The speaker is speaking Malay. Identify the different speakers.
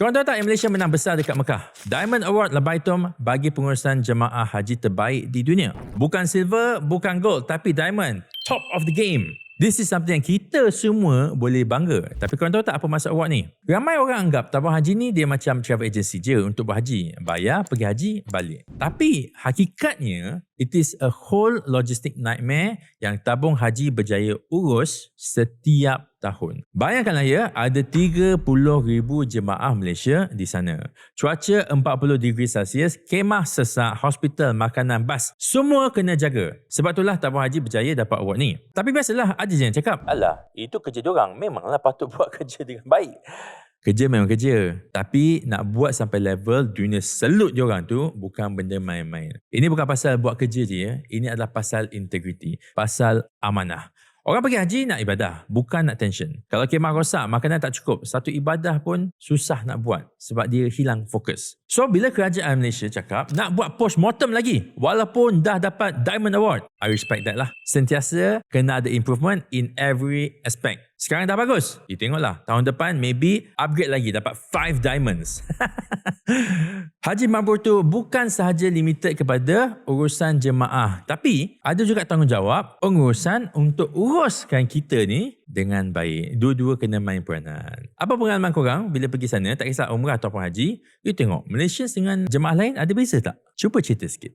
Speaker 1: Tahu tak yang Malaysia menang besar dekat Mekah? Diamond Award Lebaitum bagi pengurusan jemaah haji terbaik di dunia. Bukan silver, bukan gold, tapi diamond. Top of the game. This is something yang kita semua boleh bangga. Tapi korang tahu tak apa maksud award ni? Ramai orang anggap tabung haji ni dia macam travel agency je untuk berhaji. Bayar, pergi haji, balik. Tapi hakikatnya, it is a whole logistic nightmare yang tabung haji berjaya urus setiap tahun. Bayangkanlah ya, ada 30,000 jemaah Malaysia di sana. Cuaca 40 degree Celsius, kemah sesak, hospital, makanan, bas. Semua kena jaga. Sebab itulah tabung haji berjaya dapat award ni. Tapi biasalah, ada je yang cakap, Alah, itu kerja diorang. Memanglah patut buat kerja dengan baik. Kerja memang kerja. Tapi nak buat sampai level dunia selut diorang tu bukan benda main-main. Ini bukan pasal buat kerja je ya. Ini adalah pasal integriti. Pasal amanah. Orang pergi haji nak ibadah, bukan nak tension. Kalau kemah rosak, makanan tak cukup. Satu ibadah pun susah nak buat sebab dia hilang fokus. So, bila kerajaan Malaysia cakap nak buat post-mortem lagi walaupun dah dapat Diamond Award, I respect that lah. Sentiasa kena ada improvement in every aspect. Sekarang dah bagus. You tengoklah. Tahun depan maybe upgrade lagi dapat 5 diamonds. Haji Mabrur tu bukan sahaja limited kepada urusan jemaah. Tapi ada juga tanggungjawab pengurusan untuk uruskan kita ni dengan baik. Dua-dua kena main peranan. Apa pengalaman korang bila pergi sana tak kisah umrah ataupun haji? You tengok Malaysia dengan jemaah lain ada beza tak? Cuba cerita sikit.